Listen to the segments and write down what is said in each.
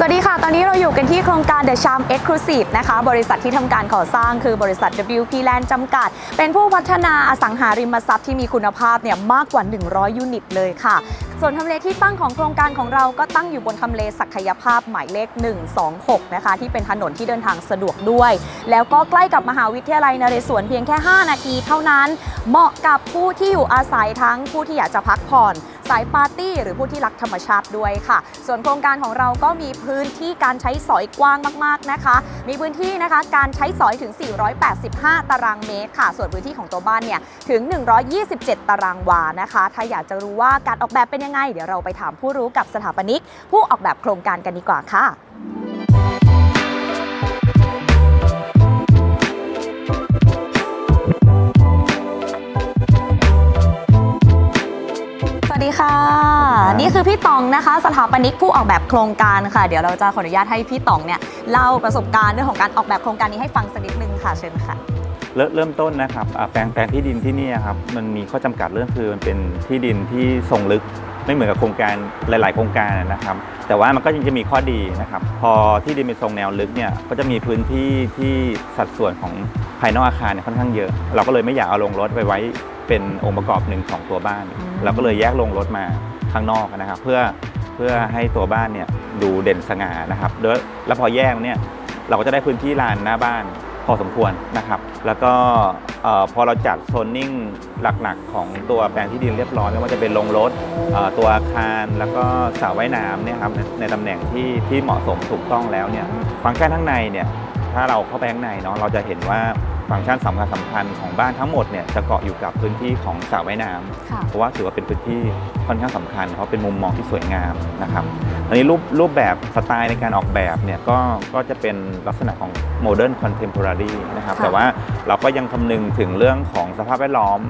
สวัสดีค่ะ ตอนนี้เราอยู่กันที่โครงการ The Charm Exclusive นะคะ บริษัทที่ทำการก่อสร้างคือบริษัท WP Land จำกัด เป็นผู้พัฒนาอสังหาริมทรัพย์ที่มีคุณภาพเนี่ยมากกว่า 100 ยูนิตเลยค่ะ ส่วนทำเลที่ตั้งของโครงการของเราก็ตั้งอยู่บนทำเลศักยภาพหมายเลข 126 นะคะ ที่เป็นถนนที่เดินทางสะดวกด้วย แล้วก็ใกล้กับมหาวิทยาลัยนเรศวรเพียงแค่ 5 นาทีเท่านั้น เหมาะกับผู้ที่อยู่อาศัยทั้งผู้ที่อยากจะพักผ่อน สายปาร์ตี้ หรือผู้ที่รักธรรมชาติด้วยค่ะ ส่วนโครงการของเราก็มีพื้นที่การใช้สอยกว้างมากๆนะคะ มีพื้นที่นะคะการใช้สอยถึง 485 ตารางเมตรค่ะ ส่วนพื้นที่ของตัวบ้านเนี่ยถึง 127 ตารางวานะคะ ถ้าอยากจะรู้ว่าการออกแบบเป็นยังไง เดี๋ยวเราไปถามผู้รู้กับสถาปนิก ผู้ออกแบบโครงการกันดีกว่าค่ะ นี่คือพี่ตองนะคะ สถาปนิกผู้ออกแบบโครงการค่ะ เดี๋ยวเราจะขออนุญาตให้พี่ตองเนี่ยเล่าประสบการณ์เรื่องของการออกแบบโครงการนี้ให้ฟังสักนิดนึงค่ะเชิญค่ะเริ่มเริ่มต้นนะครับอ่าแปลงแปลงที่ดินที่นี่ครับมันมีข้อจำกัดเรื่องคือมันเป็นที่ดินที่ทรงลึกไม่เหมือนกับโครงการหลาย ๆ โครงการนะครับ แต่ว่ามันก็ยังจะมีข้อดีนะครับ พอที่ดินเป็นทรงแนวลึกเนี่ยก็จะมีพื้นที่ที่สัดส่วนของภายนอกอาคารเนี่ยค่อนข้างเยอะ เราก็เลยไม่อยากเอาลงรถไปไว้เป็นองค์ประกอบหนึ่งของตัวบ้านอืมเราก็เลยแยกลงรถมา ข้างนอกนะครับ เพื่อเพื่อให้ตัวบ้านเนี่ยดูเด่นสง่านะครับแล้วพอแยกเนี่ยเราก็จะได้พื้นที่ลานหน้าบ้านพอสมควรนะครับ แล้วก็พอเราจัดโซนนิ่งหลักๆ ของตัวแปลงที่ดินเรียบร้อยไม่ว่าจะเป็นโรงรถตัวอาคารแล้วก็สระว่ายน้ำเนี่ยครับในในตำแหน่งที่ที่เหมาะสมถูกต้องแล้วเนี่ยฟังก์ชันข้างในเนี่ยถ้าเราเข้าไปข้างในเนาะเราจะเห็นว่า ฟังก์ชันสำคัญสำคัญของบ้านทั้งหมดเนี่ยจะเกาะอยู่กับพื้นที่ของสระว่ายน้ำค่ะเพราะว่าถือว่าเป็นพื้นที่ค่อนข้างสำคัญ เพราะเป็นมุมมองที่สวยงามนะครับอันนี้รูปรูปแบบสไตล์ในการออกแบบเนี่ยก็ก็จะเป็นลักษณะของโมเดิร์นคอนเทมพอรารีนะครับค่ะแต่ว่าเราก็ยังคำนึงถึงเรื่องของสภาพแวดล้อม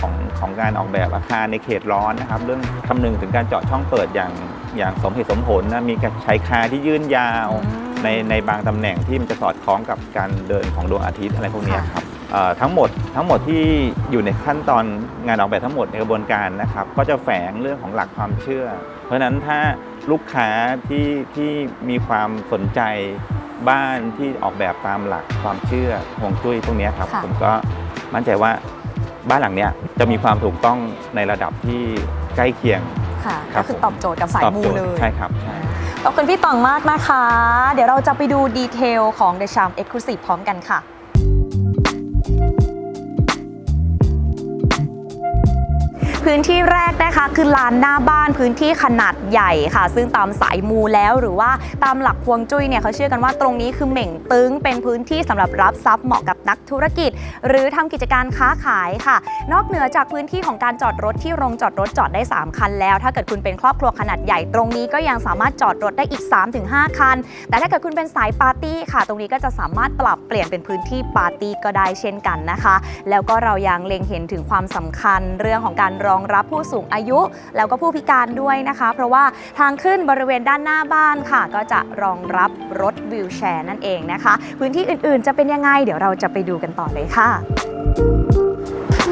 ของของการออกแบบอาคารในเขตร้อนนะครับ เรื่องคำนึงถึงการเจาะช่องเปิดอย่างอย่างสมเหตุสมผลนะมีการใช้คาที่ยื่นยาวอืมในในบางตำแหน่งที่มันจะสอดคล้องกับการเดินของดวงอาทิตย์อะไรพวกเนี้ยค่ะครับเอ่อทั้งหมดทั้งหมดที่อยู่ในขั้นตอนงานออกแบบทั้งหมดในกระบวนการนะครับ ก็จะแฝงเรื่องของหลักความเชื่อ เพราะฉะนั้นถ้าลูกค้าที่ที่มีความสนใจบ้านที่ออกแบบตามหลักความเชื่อฮวงจุ้ยพวกเนี้ยครับค่ะผมก็มั่นใจว่า บ้านหลังเนี้ยจะมีความถูกต้องในระดับที่ใกล้เคียง ค่ะครัก็บ คือตอบโจทย์กับสายตอบมูโจทเลย์ย ใช่ครับใช่ ขอบคุณพี่ตองมากนะคะ เดี๋ยวเราจะไปดูดีเทลของ The Charm Exclusive พร้อมกันค่ะ พื้นที่แรกนะคะคือลานหน้าบ้านพื้นที่ขนาดใหญ่ค่ะ ซึ่งตามสายมูแล้วหรือว่าตามหลักพวงจุ้ยเนี่ยเขาเชื่อกันว่าตรงนี้คือเหม่งตึงเป็นพื้นที่สำหรับรับทรัพย์เหมาะกับนักธุรกิจ หรือทำกิจการค้าขายค่ะ นอกเหนือจากพื้นที่ของการจอดรถที่โรงจอดรถจอดได้ 3 คันแล้ว ถ้าเกิดคุณเป็นครอบครัวขนาดใหญ่ตรงนี้ก็ยังสามารถจอดรถได้อีก 3-5 คัน แต่ถ้าเกิดคุณเป็นสายปาร์ตี้ค่ะ ตรงนี้ก็จะสามารถปรับเปลี่ยนเป็นพื้นที่ปาร์ตี้ก็ได้เช่นกันนะคะ แล้วก็เรายังเล็งเห็นถึงความสำคัญเรื่องของการรอองรับผู้สูงอายุ แล้วก็ผู้พิการด้วยนะคะ เพราะว่าทางขึ้นบริเวณด้านหน้าบ้านค่ะ ก็จะรองรับรถวิวแชร์นั่นเองนะคะ พื้นที่อื่นๆ จะเป็นยังไง เดี๋ยวเราจะไปดูกันต่อเลยค่ะ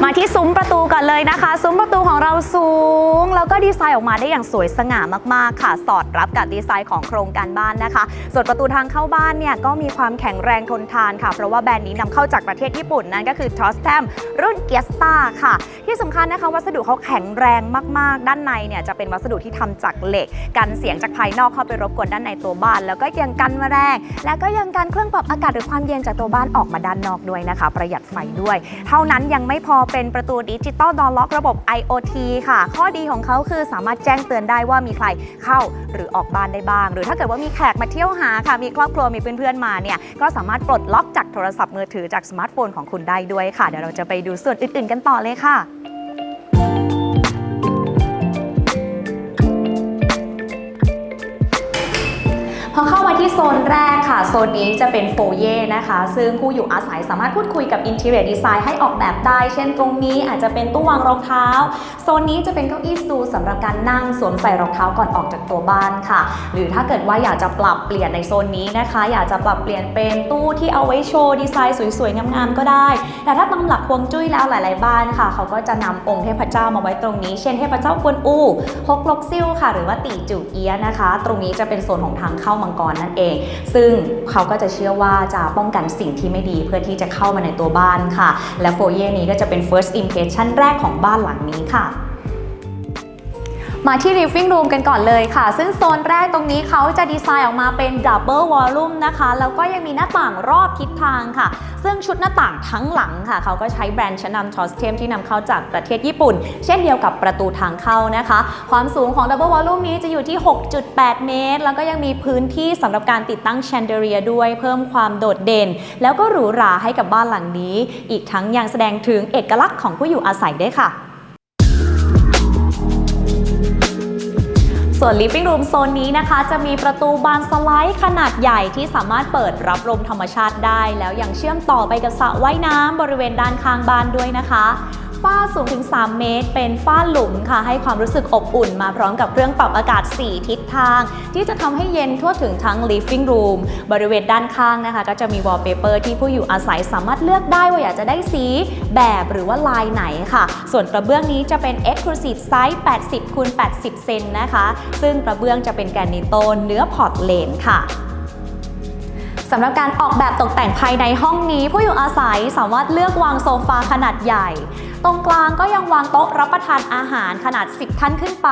มาที่ซุ้มประตูก่อนเลยนะคะ ซุ้มประตูของเราสูง แล้วก็ดีไซน์ออกมาได้อย่างสวยสง่ามากๆค่ะ สอดรับกับดีไซน์ของโครงการบ้านนะคะ ส่วนประตูทางเข้าบ้านเนี่ยก็มีความแข็งแรงทนทานค่ะ เพราะว่าแบรนด์นี้นำเข้าจากประเทศญี่ปุ่นนั่นก็คือ t o s t a m รุ่น g e s t a ค่ะ ที่สำคัญนะคะวัสดุเขาแข็งแรงมากๆ ด้านในเนี่ยจะเป็นวัสดุที่ทำจากเหล็ก กันเสียงจากภายนอกเข้าไปรบกวนด้านในตัวบ้าน แล้วก็ยังกันแมลงและก็ยังกันเครื่องปรับอากาศหรือความเย็นจากตัวบ้านออกมาด้านนอกด้วยนะคะ ประหยัดไฟด้วย เท่านั้นยังไม่พอเป็นประตูดิจิตอลดอล็อกระบบ IoT ค่ะ ข้อดีของเขาคือสามารถแจ้งเตือนได้ว่ามีใครเข้าหรือออกบ้านได้บ้าง หรือถ้าเกิดว่ามีแขกมาเที่ยวหาค่ะ มีครอบครัวมีเพื่อนๆมาเนี่ย ก็สามารถปลดล็อกจากโทรศัพท์มือถือจากสมาร์ทโฟนของคุณได้ด้วยค่ะ เดี๋ยวเราจะไปดูส่วนอื่นๆกันต่อเลยค่ะ โซนแรกค่ะ โซนนี้จะเป็นโฟเย่นะคะ ซึ่งผู้อยู่อาศัยสามารถพูดคุยกับ Interior Design ให้ออกแบบได้ เช่นตรงนี้อาจจะเป็นตู้วางรองเท้า โซนนี้จะเป็นเก้าอี้สตูลสำหรับการนั่งสวมใส่รองเท้าก่อนออกจากตัวบ้านค่ะ หรือถ้าเกิดว่าอยากจะปรับเปลี่ยนในโซนนี้นะคะ อยากจะปรับเปลี่ยนเป็นตู้ที่เอาไว้โชว์ดีไซน์สวยๆงามๆก็ได้ แต่ถ้าตามหลักฮวงจุ้ยแล้วหลายๆบ้านค่ะ เขาก็จะนำองค์เทพเจ้ามาไว้ตรงนี้ เช่นเทพเจ้ากวนอูฮกลกซิ่วค่ะ หรือว่าตีจูเอียะนะคะ ตรงนี้จะเป็นโซนของทางเข้ามังกรนั่นเองซึ่งเขาก็จะเชื่อว่าจะป้องกันสิ่งที่ไม่ดีเพื่อที่จะเข้ามาในตัวบ้านค่ะ และโฟเย่นี้ก็จะเป็น first impression แรกของบ้านหลังนี้ค่ะ มาที่ living room กันก่อนเลยค่ะ ซึ่งโซนแรกตรงนี้เขาจะดีไซน์ออกมาเป็น double volume นะคะ แล้วก็ยังมีหน้าต่างรอบทิศทางค่ะ ซึ่งชุดหน้าต่างทั้งหลังค่ะ เขาก็ใช้แบรนด์ชั้นนำทอสเทมที่นำเข้าจากประเทศญี่ปุ่น เช่นเดียวกับประตูทางเข้านะคะ ความสูงของ double volume นี้จะอยู่ที่ 6.8 เมตร แล้วก็ยังมีพื้นที่สำหรับการติดตั้งแชนเดเรียด้วยเพิ่มความโดดเด่น แล้วก็หรูหราให้กับบ้านหลังนี้ อีกทั้งยังแสดงถึงเอกลักษณ์ของผู้อยู่อาศัยด้วยค่ะ ส่วน living room โซนนี้นะคะ จะมีประตูบานสไลด์ขนาดใหญ่ที่สามารถเปิดรับลมธรรมชาติได้ แล้วยังเชื่อมต่อไปกับสระว่ายน้ำบริเวณด้านข้างบ้านด้วยนะคะ ฝ้าสูงถึง 3 เมตร เป็นฝ้าหลุมค่ะ ให้ความรู้สึกอบอุ่นมาพร้อมกับเครื่องปรับอากาศ 4 ทิศทาง ที่จะทำให้เย็นทั่วถึงทั้ง living room บริเวณด้านข้างนะคะ ก็จะมี wallpaper ที่ผู้อยู่อาศัยสามารถเลือกได้ว่าอยากจะได้สีแบบหรือว่าลายไหนค่ะ ส่วนกระเบื้องนี้จะเป็น exclusive size 80คูณ80 เซนนะคะ ซึ่งกระเบื้องจะเป็นแกรนิโตนเนื้อพอร์ตเลนค่ะสำหรับการออกแบบตกแต่งภายในห้องนี้ ผู้อยู่อาศัยสามารถเลือกวางโซฟาขนาดใหญ่ ตรงกลางก็ยังวางโต๊ะรับประทานอาหารขนาด 10 ท่านขึ้นไป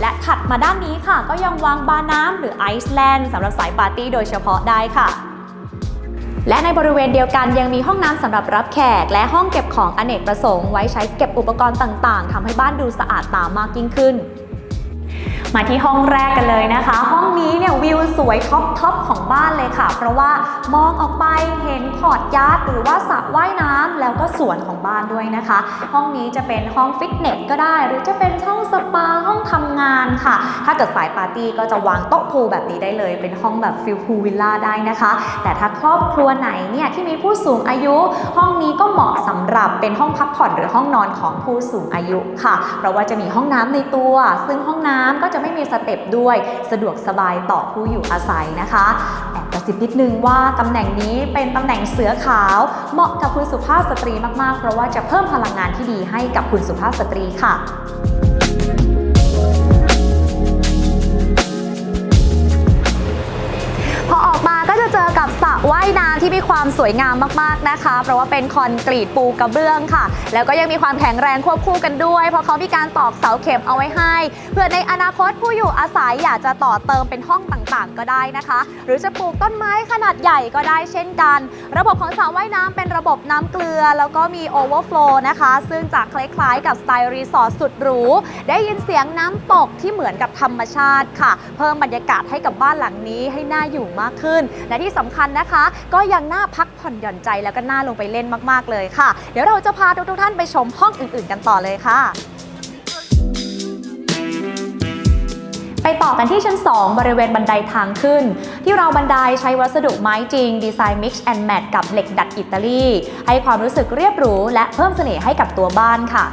และถัดมาด้านนี้ค่ะ ก็ยังวางบาร์น้ำหรือไอซ์แลนด์สำหรับสายปาร์ตี้โดยเฉพาะได้ค่ะและในบริเวณเดียวกันยังมีห้องน้ำสำหรับรับแขก และห้องเก็บของอเนกประสงค์ไว้ใช้เก็บอุปกรณ์ต่าง ๆทำให้บ้านดูสะอาดตามากยิ่งขึ้น มาที่ห้องแรกกันเลยนะคะ ห้องนี้เนี่ยวิวสวยท็อปท็อปของบ้านเลยค่ะ เพราะว่ามองออกไปเห็นขอดยาร์ดหรือว่าสระว่ายน้ำแล้วก็สวนของบ้านด้วยนะคะ ห้องนี้จะเป็นห้องฟิตเนสก็ได้ หรือจะเป็นห้องสปาห้องทำงานค่ะ ถ้าเกิดสายปาร์ตี้ก็จะวางโต๊ะพูลแบบนี้ได้เลย เป็นห้องแบบฟิลพูลวิลล่าได้นะคะ แต่ถ้าครอบครัวไหนเนี่ยที่มีผู้สูงอายุ ห้องนี้ก็เหมาะสำหรับเป็นห้องพักผ่อนหรือห้องนอนของผู้สูงอายุค่ะ เพราะว่าจะมีห้องน้ำในตัว ซึ่งห้องน้ำก็จะไม่มีสเต็ปด้วย สะดวกสบายต่อผู้อยู่อาศัยนะคะแอบกระซิบนิดนึงว่าตำแหน่งนี้เป็นตำแหน่งเสือขาว เหมาะกับคุณสุภาพสตรีมากๆ เพราะว่าจะเพิ่มพลังงานที่ดีให้กับคุณสุภาพสตรีค่ะ เจอกับสระว่ายน้ำที่มีความสวยงามมากๆนะคะ เพราะว่าเป็นคอนกรีตปูกระเบื้องค่ะ แล้วก็ยังมีความแข็งแรงควบคู่กันด้วย เพราะเขามีการตอกเสาเข็มเอาไว้ให้ เพื่อในอนาคตผู้อยู่อาศัยอยากจะต่อเติมเป็นห้องต่างๆ ก็ได้นะคะ หรือจะปลูกต้นไม้ขนาดใหญ่ก็ได้เช่นกัน ระบบของสระว่ายน้ำเป็นระบบน้ำเกลือ แล้วก็มีโอเวอร์ฟลูนะคะ ซึ่งจะคล้ายๆ กับสไตล์รีสอร์ทสุดหรูได้ยินเสียงน้ำตกที่เหมือนกับธรรมชาติค่ะ เพิ่มบรรยากาศให้กับบ้านหลังนี้ให้น่าอยู่มากขึ้นและที่สำคัญนะคะ ก็ยังน่าพักผ่อนหย่อนใจแล้วก็น่าลงไปเล่นมาก ๆ เลยค่ะ เดี๋ยวเราจะพาทุกๆท่านไปชมห้องอื่น ๆ กันต่อเลยค่ะไปต่อกันที่ชั้น 2 บริเวณบันไดทางขึ้น ที่เราบันไดใช้วัสดุไม้จริง ดีไซน์ Mix and Match กับเหล็กดัดอิตาลี ให้ความรู้สึกเรียบหรูและเพิ่มเสน่ห์ให้กับตัวบ้านค่ะ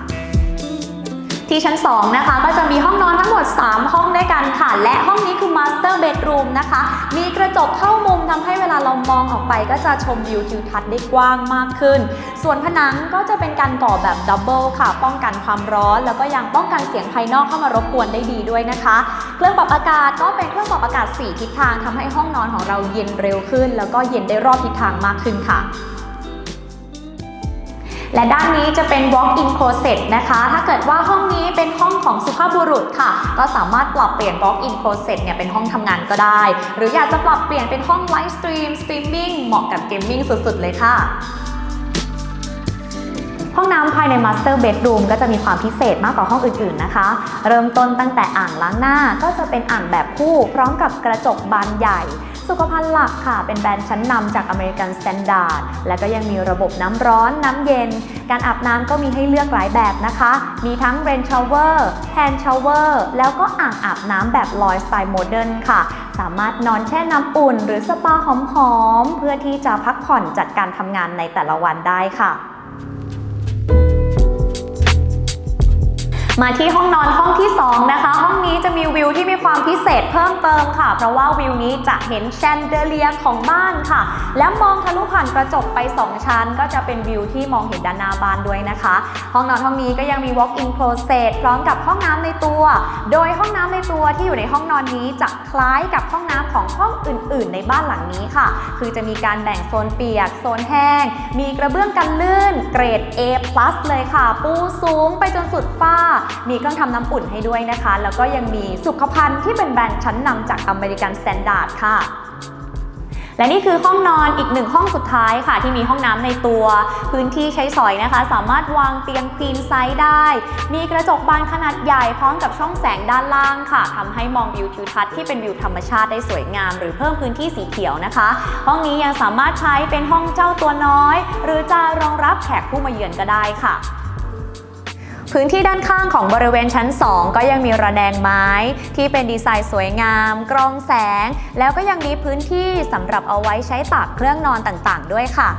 ที่ชั้น 2 นะคะ ก็จะมีห้องนอนทั้งหมด 3 ห้องด้วยกันค่ะ และห้องนี้คือ Master Bedroom นะคะ มีกระจกเข้ามุมทำให้เวลาเรามองออกไป ก็จะชมวิวทิวทัศน์ได้กว้างมากขึ้น ส่วนผนังก็จะเป็นการก่อแบบดับเบิลค่ะ ป้องกันความร้อน แล้วก็ยังป้องกันเสียงภายนอกเข้ามารบกวนได้ดีด้วยนะคะ เครื่องปรับอากาศก็เป็นเครื่องปรับอากาศ 4 ทิศทางทำให้ห้องนอนของเราเย็นเร็วขึ้น แล้วก็เย็นได้รอบทิศทางมากขึ้นค่ะ และด้านนี้จะเป็น walk-in closet นะคะ ถ้าเกิดว่าห้องนี้เป็นห้องของสุภาพบุรุษค่ะ ก็สามารถปรับเปลี่ยน walk-in closet เนี่ยเป็นห้องทำงานก็ได้ หรืออยากจะปรับเปลี่ยนเป็นห้อง live stream streaming เหมาะกับเกมมิ่งสุดๆ เลยค่ะห้องน้ำภายใน Master Bedroom ก็จะมีความพิเศษมากกว่าห้องอื่นๆนะคะ เริ่มต้นตั้งแต่อ่างล้างหน้าก็จะเป็นอ่างแบบคู่ พร้อมกับกระจกบานใหญ่ สุขภัณฑ์หลักค่ะ เป็นแบรนด์ชั้นนำจาก American Standard และก็ยังมีระบบน้ำร้อนน้ำเย็น การอาบน้ำก็มีให้เลือกหลายแบบนะคะ มีทั้ง Rain Shower Hand Shower แล้วก็อ่างอาบน้ำแบบลอยสไตล์โมเดิร์นค่ะ สามารถนอนแช่น้ำอุ่น หรือสปาหอมๆเพื่อที่จะพักผ่อนจัดการทำงานในแต่ละวันได้ค่ะ มาที่ห้องนอนห้องที่ 2 นะคะ ห้องนี้จะมีวิวที่มีความพิเศษเพิ่มเติมค่ะ เพราะว่าวิวนี้จะเห็นแชนเดเลียของบ้านค่ะ แล้วมองทะลุผ่านกระจกไป 2 ชั้น ก็จะเป็นวิวที่มองเห็นด้านหน้าบ้านด้วยนะคะ ห้องนอนห้องนี้ก็ยังมี walk-in closet พร้อมกับห้องน้ำในตัว โดยห้องน้ำในตัวที่อยู่ในห้องนอนนี้จะคล้ายกับห้องน้ำของห้องอื่น ๆ ในบ้านหลังนี้ค่ะ คือจะมีการแบ่งโซนเปียก โซนแห้ง มีกระเบื้องกันลื่น เกรด A+ เลยค่ะ ปูสูงไปจนสุดฝ้ามีเครื่องทำน้ำอุ่นให้ด้วยนะคะ แล้วก็ยังมีสุขภัณฑ์ที่เป็นแบรนด์ชั้นนำจากอเมริกันสแตนดาร์ดค่ะและนี่คือห้องนอนอีกหนึ่งห้องสุดท้ายค่ะ ที่มีห้องน้ำในตัวพื้นที่ใช้สอยนะคะ สามารถวางเตียงควีนไซส์ได้ มีกระจกบานขนาดใหญ่พร้อมกับช่องแสงด้านล่างค่ะทำให้มองวิวทิวทัศน์ที่เป็นวิวธรรมชาติได้สวยงาม หรือเพิ่มพื้นที่สีเขียวนะคะ ห้องนี้ยังสามารถใช้เป็นห้องเจ้าตัวน้อย หรือจะรองรับแขกผู้มาเยือนก็ได้ค่ะ พื้นที่ด้านข้างของบริเวณชั้น 2 ก็ยังมีระแนงไม้ ที่เป็นดีไซน์สวยงาม กรองแสง แล้วก็ยังมีพื้นที่สำหรับเอาไว้ใช้ตากเครื่องนอนต่างๆ ด้วยค่ะ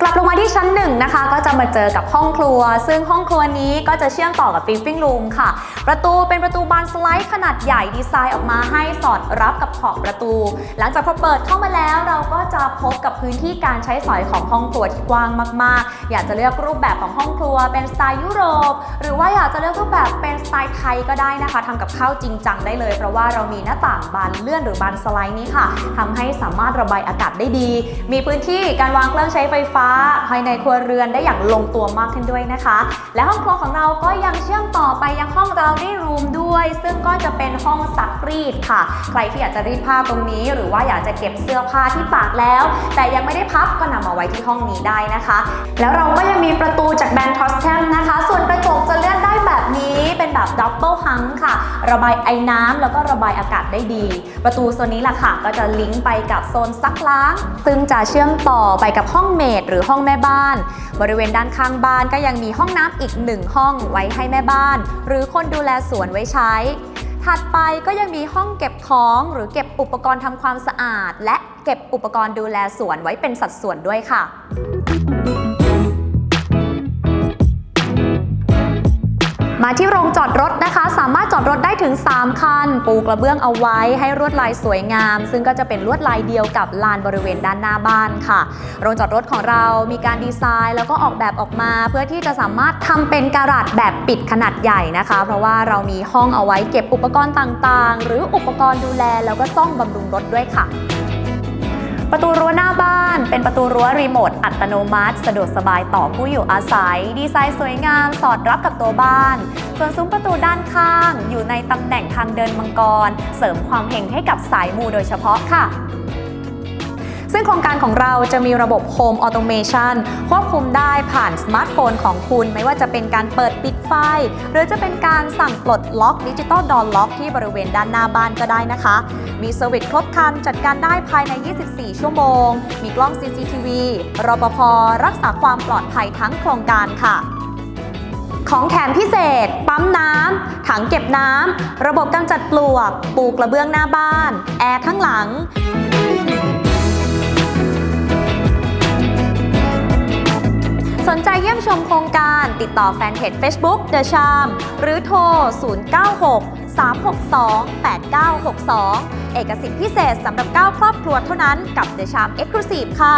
กลับลงมาที่ชั้นหนึ่งนะคะ ก็จะมาเจอกับห้องครัว ซึ่งห้องครัวนี้ก็จะเชื่อมต่อกับฟิ f ฟิ n ง r ูมค่ะ ประตูเป็นประตูบานสไลด์ขนาดใหญ่ดีไซน์ออกมาให้สอดรับกับขอบประตู หลังจากพอเปิดเข้ามาแล้วเราก็จะพบกับพื้นที่การใช้สอยของห้องครัวที่กว้างมาก ๆ อยากจะเลือกรูปแบบของห้องครัวเป็นสไตล์ยุโรป หรือว่าอยากจะเลือกรูปแบบเป็นสไตล์ไทยก็ได้นะคะทำกับข้าวจริงจังได้เลย เพราะว่าเรามีหน้าต่างบานเลื่อนหรือบานสไลด์นี้ค่ะทำให้สามารถระบายอากาศได้ดี มีพื้นที่การวางเครื่องใช้ไฟฟ้าภายในครัวเรือนได้อย่างลงตัวมากขึ้นด้วยนะคะ และห้องครัวของเราก็ยังเชื่อมต่อไปยังห้องเราได้รูมด้วย ซึ่งก็จะเป็นห้องซักรีดค่ะ ใครที่อยากจะรีดผ้าตรงนี้ หรือว่าอยากจะเก็บเสื้อผ้าที่ตากแล้ว แต่ยังไม่ได้พับก็นำมาไว้ที่ห้องนี้ได้นะคะ แล้วเราก็ยังมีประตูจากแบรนด์ทอสแทมนะคะ ส่วนกระจกจะเลื่อนได้แบบนี้เป็นแบบดับเบิลฮังค่ะ ระบายไอ้น้ำแล้วก็ระบายอากาศได้ดี ประตูโซนนี้แหละค่ะ ก็จะลิงก์ไปกับโซนซักล้าง ซึ่งจะเชื่อมต่อไปกับห้องเมดหรือห้องแม่บ้าน บริเวณด้านข้างบ้านก็ยังมีห้องน้ำอีกหนึ่งห้องไว้ให้แม่บ้าน หรือคนดูแลสวนไว้ใช้ ถัดไปก็ยังมีห้องเก็บของหรือเก็บอุปกรณ์ทำความสะอาด และเก็บอุปกรณ์ดูแลสวนไว้เป็นสัดส่วนด้วยค่ะ มาที่โรงจอดรถนะคะ สามารถจอดรถได้ถึง 3 คัน ปูกระเบื้องเอาไว้ให้ลวดลายสวยงาม ซึ่งก็จะเป็นลวดลายเดียวกับลานบริเวณด้านหน้าบ้านค่ะ โรงจอดรถของเรามีการดีไซน์ แล้วก็ออกแบบออกมา เพื่อที่จะสามารถทำเป็นการาดแบบปิดขนาดใหญ่นะคะ เพราะว่าเรามีห้องเอาไว้เก็บอุปกรณ์ต่างๆ หรืออุปกรณ์ดูแลแล้วก็ซ่อมบำรุงรถด้วยค่ะ ประตูรั้วหน้าบ้าน เป็นประตูรั้วรีโมทอัตโนมัติ สะดวกสบายต่อผู้อยู่อาศัย ดีไซน์สวยงาม สอดรับกับตัวบ้าน ส่วนซุ้มประตูด้านข้าง อยู่ในตำแหน่งทางเดินมังกร เสริมความเฮงให้กับสายมูโดยเฉพาะค่ะ ซึ่งโครงการของเราจะมีระบบ Home Automation ควบคุมได้ผ่านสมาร์ทโฟนของคุณ ไม่ว่าจะเป็นการเปิดปิดไฟ หรือจะเป็นการสั่งปลดล็อกดิจิตอลดอล็อกที่บริเวณด้านหน้าบ้านก็ได้นะคะ มีเซอร์วิสครบครันจัดการได้ภายใน 24 ชั่วโมง มีกล้อง CCTV รปภรักษาความปลอดภัยทั้งโครงการค่ะของแถมพิเศษ ปั๊มน้ำ ถังเก็บน้ำ ระบบกำจัดปลวก ปูกระเบื้องหน้าบ้าน แอร์ทั้งหลัง สนใจเยี่ยมชมโครงการติดต่อแฟนเพจ Facebook The Charm หรือโทร 096 362 8962 เอกสิทธิพิเศษสำหรับ 9 ครอบครัวเท่านั้นกับ The Charm Exclusive ค่ะ